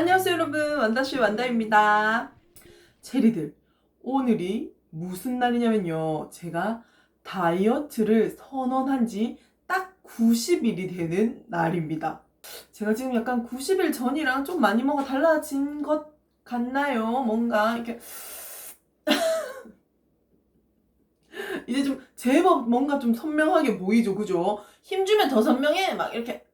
안녕하세요 여러분. 완다씨 완다입니다. 체리들 오늘이 무슨 날이냐면요. 제가 다이어트를 선언한 지 딱 90일이 되는 날입니다. 제가 지금 약간 90일 전이랑 좀 많이 뭐가 달라진 것 같나요? 뭔가 이렇게 이제 좀 제법 뭔가 좀 선명하게 보이죠 그죠? 힘주면 더 선명해! 막 이렇게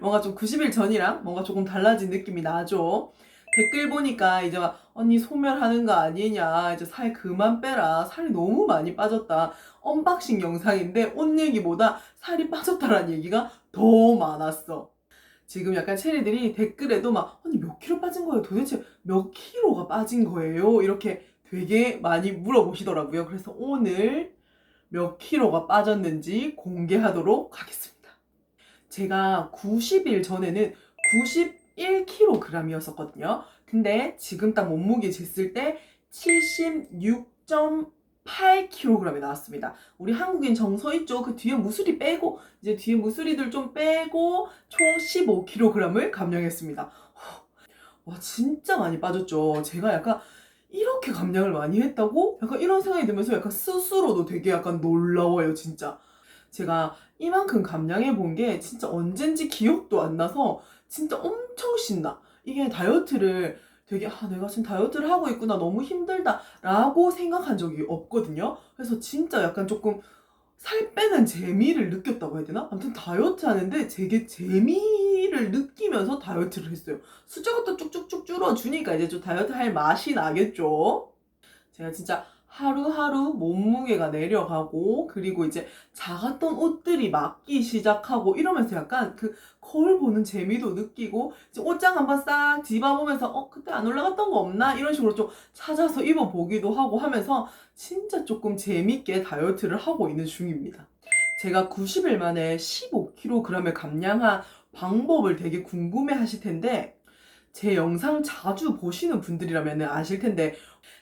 뭔가 좀 90일 전이랑 뭔가 조금 달라진 느낌이 나죠. 댓글 보니까 이제 막 언니 소멸하는 거 아니냐. 이제 살 그만 빼라. 살이 너무 많이 빠졌다. 언박싱 영상인데 옷 얘기보다 살이 빠졌다라는 얘기가 더 많았어. 지금 약간 체리들이 댓글에도 막 언니 몇 킬로 빠진 거예요? 도대체 몇 킬로가 빠진 거예요? 이렇게 되게 많이 물어보시더라고요. 그래서 오늘 몇 킬로가 빠졌는지 공개하도록 하겠습니다 제가 90일 전에는 91kg이었었거든요. 근데 지금 딱 몸무게 쟀을 때 76.8kg이 나왔습니다. 우리 한국인 정서 있죠? 그 뒤에 무수리 빼고 이제 뒤에 무수리들 좀 빼고 총 15kg을 감량했습니다. 와 진짜 많이 빠졌죠. 제가 약간 이렇게 감량을 많이 했다고? 약간 이런 생각이 들면서 약간 스스로도 되게 약간 놀라워요, 진짜. 제가 이만큼 감량해 본 게 진짜 언젠지 기억도 안 나서 진짜 엄청 신나. 이게 다이어트를 되게 아 내가 지금 다이어트를 하고 있구나 너무 힘들다라고 생각한 적이 없거든요. 그래서 진짜 약간 조금 살 빼는 재미를 느꼈다고 해야 되나? 아무튼 다이어트 하는데 되게 재미를 느끼면서 다이어트를 했어요. 숫자가 또 쭉쭉쭉 줄어주니까 이제 좀 다이어트 할 맛이 나겠죠? 제가 진짜 하루하루 몸무게가 내려가고 그리고 이제 작았던 옷들이 맞기 시작하고 이러면서 약간 그 거울 보는 재미도 느끼고 옷장 한번 싹 뒤봐보면서 어 그때 안 올라갔던 거 없나 이런 식으로 좀 찾아서 입어 보기도 하고 하면서 진짜 조금 재밌게 다이어트를 하고 있는 중입니다. 제가 90일 만에 15kg을 감량한 방법을 되게 궁금해 하실 텐데 제 영상 자주 보시는 분들이라면 아실 텐데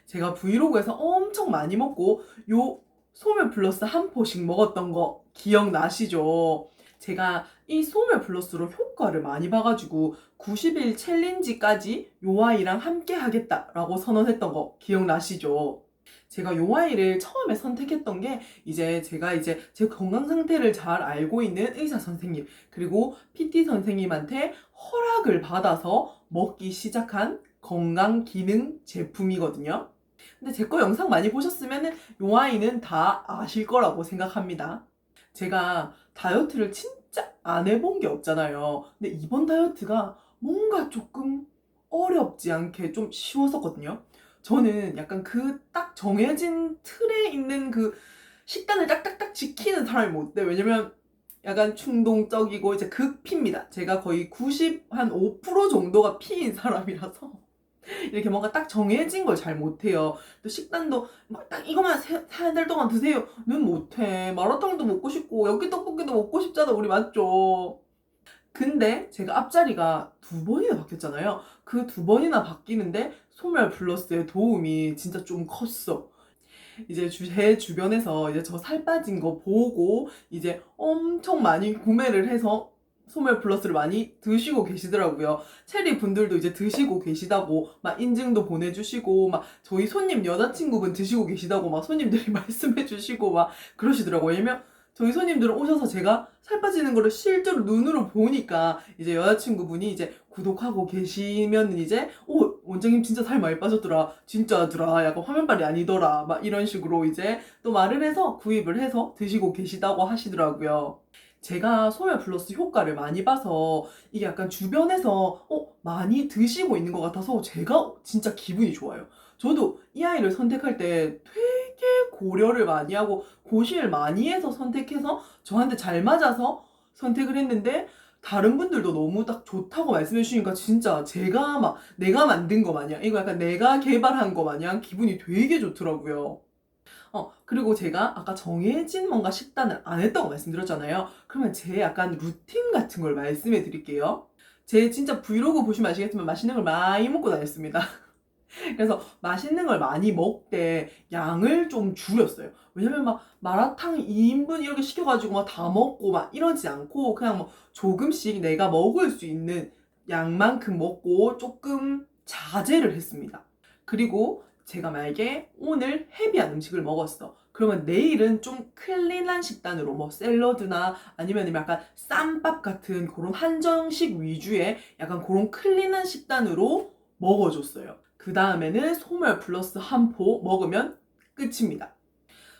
제가 브이로그에서 엄청 많이 먹고 요 소멸 플러스 한 포씩 먹었던 거 기억나시죠? 제가 이 소멸 플러스로 효과를 많이 봐가지고 90일 챌린지까지 요 아이랑 함께 하겠다라고 선언했던 거 기억나시죠? 제가 요 아이를 처음에 선택했던 게 이제 제가 이제 제 건강 상태를 잘 알고 있는 의사 선생님 그리고 PT 선생님한테 허락을 받아서 먹기 시작한 건강 기능 제품이거든요. 근데 제 거 영상 많이 보셨으면 요 아이는 다 아실 거라고 생각합니다. 제가 다이어트를 진짜 안 해본 게 없잖아요. 근데 이번 다이어트가 뭔가 조금 어렵지 않게 좀 쉬웠었거든요. 저는 약간 그 딱 정해진 틀에 있는 그 식단을 딱딱딱 지키는 사람이 못 돼. 왜냐면 약간 충동적이고 이제 극피입니다. 제가 거의 90, 한 5% 정도가 피인 사람이라서. 이렇게 뭔가 딱 정해진 걸 잘 못해요. 또 식단도 막 딱 이것만 한달 동안 드세요.는 못해. 마라탕도 먹고 싶고 여기 떡볶이도 먹고 싶잖아. 우리 맞죠? 근데 제가 앞자리가 두 번이나 바뀌었잖아요. 그 두 번이나 바뀌는데 소멸 플러스의 도움이 진짜 좀 컸어. 이제 주, 제 주변에서 이제 저 살 빠진 거 보고 이제 엄청 많이 구매를 해서 소멸 플러스를 많이 드시고 계시더라고요. 체리 분들도 이제 드시고 계시다고 막 인증도 보내주시고 막 저희 손님 여자친구분 드시고 계시다고 막 손님들이 말씀해 주시고 막 그러시더라고요. 왜냐면 저희 손님들은 오셔서 제가 살 빠지는 거를 실제로 눈으로 보니까 이제 여자친구분이 이제 구독하고 계시면 이제 오 원장님 진짜 살 많이 빠졌더라 진짜더라 약간 화면발이 아니더라 막 이런 식으로 이제 또 말을 해서 구입을 해서 드시고 계시다고 하시더라고요. 제가 소멸 플러스 효과를 많이 봐서 이게 약간 주변에서 어 많이 드시고 있는 것 같아서 제가 진짜 기분이 좋아요. 저도 이 아이를 선택할 때 되게 고려를 많이 하고 고심을 많이 해서 선택해서 저한테 잘 맞아서 선택을 했는데 다른 분들도 너무 딱 좋다고 말씀해 주시니까 진짜 제가 막 내가 만든 거 마냥 이거 약간 내가 개발한 거 마냥 기분이 되게 좋더라고요. 어, 그리고 제가 아까 정해진 뭔가 식단을 안 했다고 말씀드렸잖아요. 그러면 제 약간 루틴 같은 걸 말씀해 드릴게요. 제 진짜 브이로그 보시면 아시겠지만 맛있는 걸 많이 먹고 다녔습니다. 그래서 맛있는 걸 많이 먹되 양을 좀 줄였어요. 왜냐면 막 마라탕 2인분 이렇게 시켜가지고 막 다 먹고 막 이러지 않고 그냥 뭐 조금씩 내가 먹을 수 있는 양만큼 먹고 조금 자제를 했습니다. 그리고 제가 만약에 오늘 헤비한 음식을 먹었어. 그러면 내일은 좀 클린한 식단으로 뭐 샐러드나 아니면 약간 쌈밥 같은 그런 한정식 위주의 약간 그런 클린한 식단으로 먹어줬어요. 그 다음에는 소멸 플러스 한 포 먹으면 끝입니다.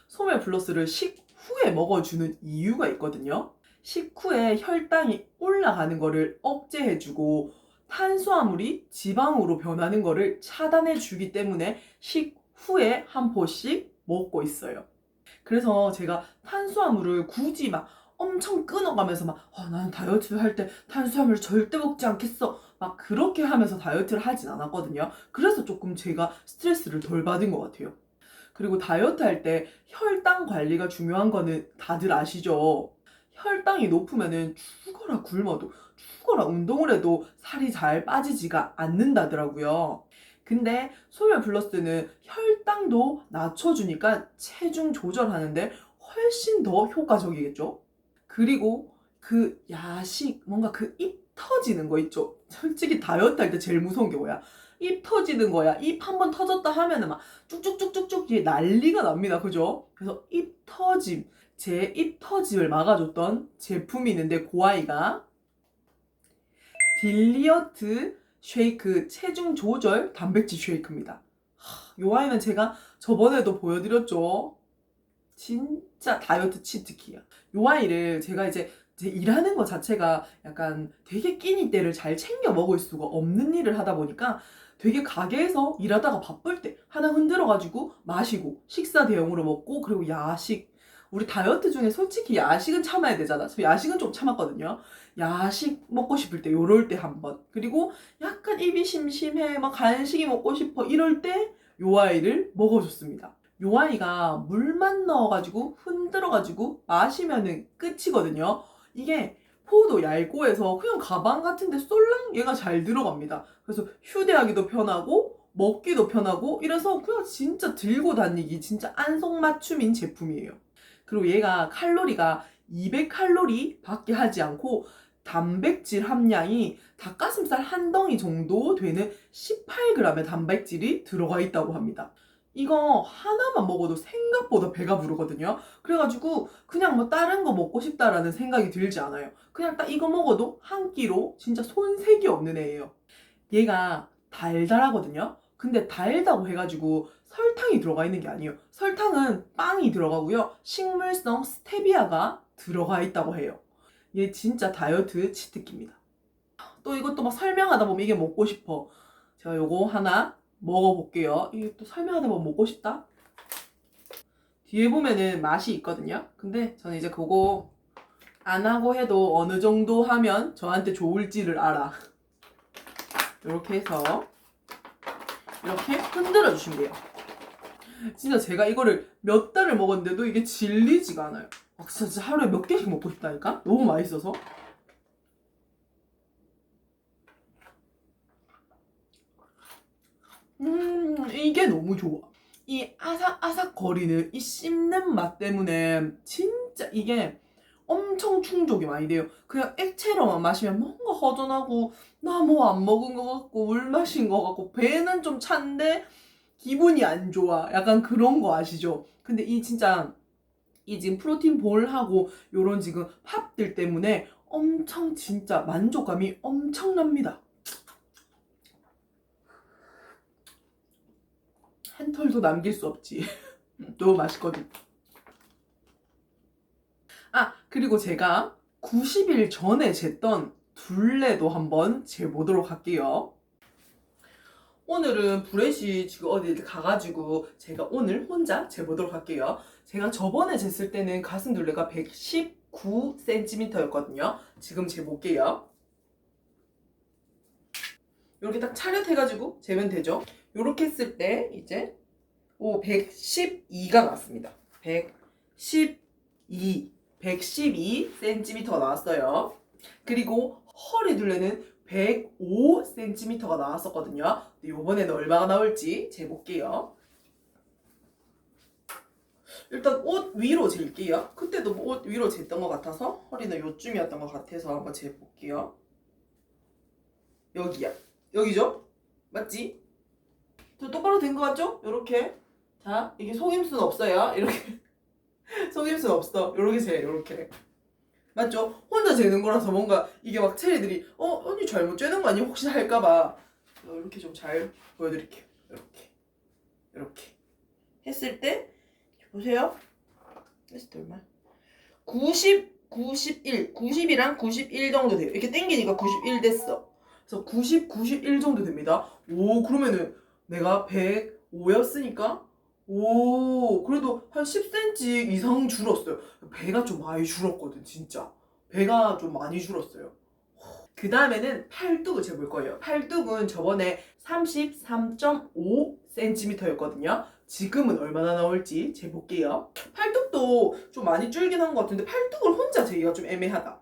소멸 플러스를 식후에 먹어주는 이유가 있거든요. 식후에 혈당이 올라가는 거를 억제해주고 탄수화물이 지방으로 변하는 거를 차단해 주기 때문에 식후에 한 포씩 먹고 있어요. 그래서 제가 탄수화물을 굳이 막 엄청 끊어가면서 막 아, 나는 다이어트를 할때 탄수화물 절대 먹지 않겠어 막 그렇게 하면서 다이어트를 하진 않았거든요. 그래서 조금 제가 스트레스를 덜 받은 것 같아요. 그리고 다이어트 할 때 혈당 관리가 중요한 거는 다들 아시죠? 혈당이 높으면은 죽어라 굶어도 죽어라 운동을 해도 살이 잘 빠지지가 않는다더라고요. 근데 소멸 플러스는 혈당도 낮춰주니까 체중 조절하는데 훨씬 더 효과적이겠죠? 그리고 그 야식, 뭔가 그 입 터지는 거 있죠? 솔직히 다이어트 할 때 제일 무서운 게 뭐야? 입 터지는 거야. 입 한 번 터졌다 하면은 막 쭉쭉쭉쭉쭉 이게 난리가 납니다. 그죠? 그래서 입 터짐, 제 입 터짐을 막아줬던 제품이 있는데 그 아이가 딜리어트 쉐이크 체중 조절 단백질 쉐이크입니다. 하, 요 아이는 제가 저번에도 보여드렸죠. 진짜 다이어트 치트키야. 요 아이를 제가 이제 제 일하는 것 자체가 약간 되게 끼니 때를 잘 챙겨 먹을 수가 없는 일을 하다 보니까 되게 가게에서 일하다가 바쁠 때 하나 흔들어가지고 마시고 식사 대용으로 먹고 그리고 야식 우리 다이어트 중에 솔직히 야식은 참아야 되잖아. 저 야식은 좀 참았거든요. 야식 먹고 싶을 때 요럴 때 한 번. 그리고 약간 입이 심심해 막 간식이 먹고 싶어 이럴 때 요 아이를 먹어줬습니다. 요 아이가 물만 넣어가지고 흔들어가지고 마시면은 끝이거든요. 이게 포도 얇고 해서 그냥 가방 같은데 쏠랑 얘가 잘 들어갑니다. 그래서 휴대하기도 편하고 먹기도 편하고 이래서 그냥 진짜 들고 다니기 진짜 안성맞춤인 제품이에요. 그리고 얘가 칼로리가 200칼로리 밖에 하지 않고 단백질 함량이 닭가슴살 한 덩이 정도 되는 18g의 단백질이 들어가 있다고 합니다. 이거 하나만 먹어도 생각보다 배가 부르거든요. 그래가지고 그냥 뭐 다른 거 먹고 싶다라는 생각이 들지 않아요. 그냥 딱 이거 먹어도 한 끼로 진짜 손색이 없는 애예요. 얘가 달달하거든요. 근데 달다고 해가지고 설탕이 들어가 있는 게 아니에요. 설탕은 빵이 들어가고요. 식물성 스테비아가 들어가 있다고 해요. 얘 진짜 다이어트 치트키입니다. 또 이것도 막 설명하다 보면 이게 먹고 싶어. 제가 요거 하나 먹어볼게요. 이게 또 설명하다 보면 먹고 싶다. 뒤에 보면은 맛이 있거든요. 근데 저는 이제 그거 안 하고 해도 어느 정도 하면 저한테 좋을지를 알아. 이렇게 해서 이렇게 흔들어 주시면 돼요. 진짜 제가 이거를 몇 달을 먹었는데도 이게 질리지가 않아요. 막 진짜 하루에 몇 개씩 먹고 싶다니까? 너무 맛있어서. 음, 이게 너무 좋아. 이 아삭아삭 거리는 이 씹는 맛 때문에 진짜 이게 엄청 충족이 많이 돼요. 그냥 액체로만 마시면 뭔가 허전하고 나 뭐 안 먹은 것 같고 물 마신 것 같고 배는 좀 찬데 기분이 안 좋아. 약간 그런 거 아시죠? 근데 이 진짜 이 지금 프로틴 볼하고 요런 지금 팝들 때문에 엄청 진짜 만족감이 엄청납니다. 한 털도 남길 수 없지. 너무 맛있거든. 아, 그리고 제가 90일 전에 쟀던 둘레도 한번 재보도록 할게요. 오늘은 브레시 지금 어디 가가지고 제가 오늘 혼자 재보도록 할게요. 제가 저번에 쟀을 때는 가슴 둘레가 119cm였거든요. 지금 재볼게요. 이렇게 딱 차렷해가지고 재면 되죠. 이렇게 했을 때 이제 오 112가 나왔습니다. 112 112cm가 나왔어요. 그리고 허리 둘레는 105cm가 나왔었거든요. 이번에는 얼마가 나올지 재볼게요. 일단 옷 위로 잴게요. 그때도 뭐옷 위로 쟀던 것 같아서 허리는 요쯤이었던 것 같아서 한번 재볼게요. 여기야. 여기죠? 맞지? 저 똑바로 된 거 같죠? 요렇게. 자, 이게 속임수는 없어요. 이렇게. 속임수는 없어. 요렇게 재, 요렇게. 맞죠? 혼자 재는 거라서 뭔가 이게 막 체리들이 어 언니 잘못 재는 거 아니야? 혹시 할까봐 이렇게 좀 잘 보여드릴게요. 이렇게 이렇게 했을 때 보세요. 했을 때 얼마? 90, 91, 90이랑 91 정도 돼요. 이렇게 당기니까 91 됐어. 그래서 90, 91 정도 됩니다. 오 그러면은 내가 105였으니까 오 그래도 한 10cm 이상 줄었어요. 배가 좀 많이 줄었거든 진짜. 배가 좀 많이 줄었어요. 그 다음에는 팔뚝을 재볼 거예요. 팔뚝은 저번에 33.5cm였거든요. 지금은 얼마나 나올지 재볼게요. 팔뚝도 좀 많이 줄긴 한 것 같은데 팔뚝을 혼자 재기가 좀 애매하다.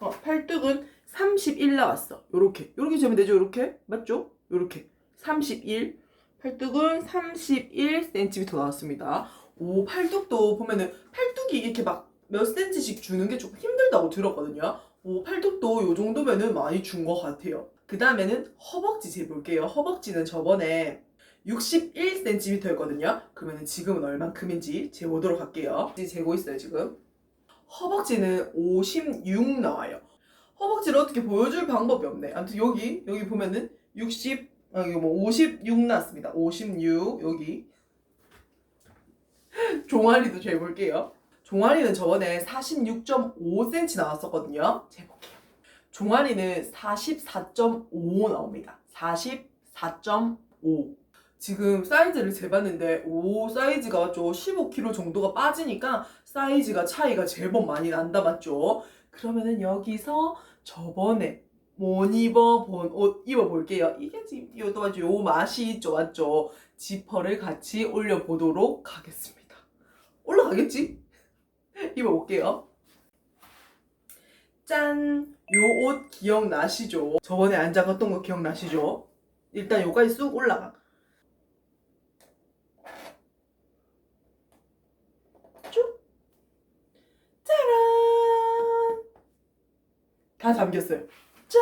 어, 팔뚝은 31 나왔어. 요렇게. 요렇게 재면 되죠, 요렇게? 맞죠? 요렇게. 31. 팔뚝은 31cm 나왔습니다. 오, 팔뚝도 보면은 팔뚝이 이렇게 막몇 센치씩 주는 게 조금 힘들다고 들었거든요. 오, 팔뚝도 요 정도면은 많이 준 것 같아요. 그 다음에는 허벅지 재볼게요. 허벅지는 저번에 61cm였거든요. 그러면 지금은 얼만큼인지 재보도록 할게요. 이제 재고 있어요, 지금. 허벅지는 56 나와요. 허벅지를 어떻게 보여줄 방법이 없네. 아무튼 여기, 여기 보면은 60, 아, 이거 뭐56 나왔습니다. 56, 여기. 종아리도 재볼게요. 종아리는 저번에 46.5cm 나왔었거든요. 재볼게요. 종아리는 44.5 나옵니다. 44.5. 지금 사이즈를 재봤는데 오 사이즈가 좀 15kg 정도가 빠지니까 사이즈가 차이가 제법 많이 난다 맞죠? 그러면은 여기서 저번에 못 입어본 옷 입어볼게요. 이게 지금 이것도 맞죠? 요 맛이 있죠 맞죠? 지퍼를 같이 올려보도록 하겠습니다. 올라가겠지? 입어볼게요. 짠! 요 옷 기억나시죠? 저번에 안 잡았던 거 기억나시죠? 일단 요까지 쑥 올라가. 쭉! 짜란! 다 잠겼어요. 짠!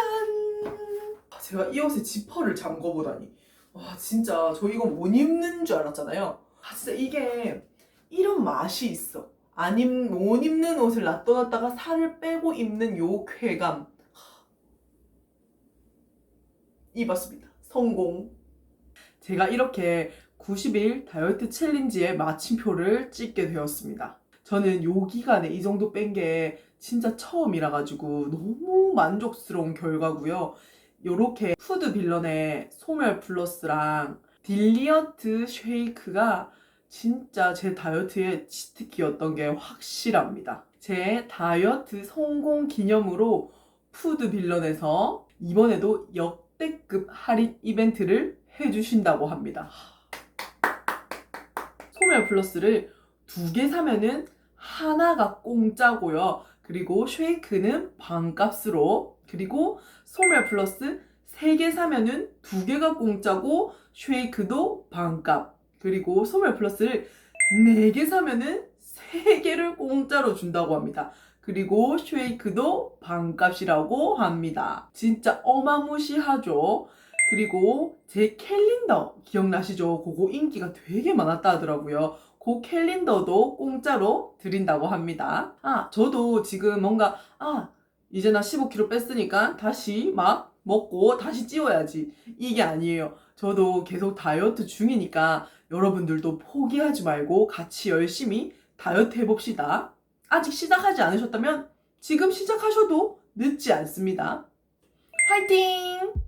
아, 제가 이 옷에 지퍼를 잠궈보다니. 와, 진짜 저 이거 못 입는 줄 알았잖아요. 아, 진짜 이게 이런 맛이 있어. 안 입, 못 입는 옷을 놔둬놨다가 살을 빼고 입는 요 쾌감. 입었습니다. 성공. 제가 이렇게 90일 다이어트 챌린지에 마침표를 찍게 되었습니다. 저는 요 기간에 이 정도 뺀 게 진짜 처음이라 가지고 너무 만족스러운 결과고요. 요렇게 푸드 빌런의 소멸 플러스랑 딜리어트 쉐이크가 진짜 제 다이어트의 치트키였던 게 확실합니다. 제 다이어트 성공 기념으로 푸드 빌런에서 이번에도 역대급 할인 이벤트를 해주신다고 합니다. 소멸 플러스를 두 개 사면은 하나가 공짜고요. 그리고 쉐이크는 반값으로 그리고 소멸 플러스 세개 사면은 두 개가 공짜고 쉐이크도 반값 그리고 소멸 플러스를 네개 사면은 세 개를 공짜로 준다고 합니다. 그리고 쉐이크도 반값이라고 합니다. 진짜 어마무시하죠. 그리고 제 캘린더 기억나시죠? 그거 인기가 되게 많았다 하더라고요. 그 캘린더도 공짜로 드린다고 합니다. 아, 저도 지금 뭔가, 아, 이제 나 15kg 뺐으니까 다시 막 먹고 다시 찌워야지. 이게 아니에요. 저도 계속 다이어트 중이니까 여러분들도 포기하지 말고 같이 열심히 다이어트 해봅시다. 아직 시작하지 않으셨다면 지금 시작하셔도 늦지 않습니다. 화이팅!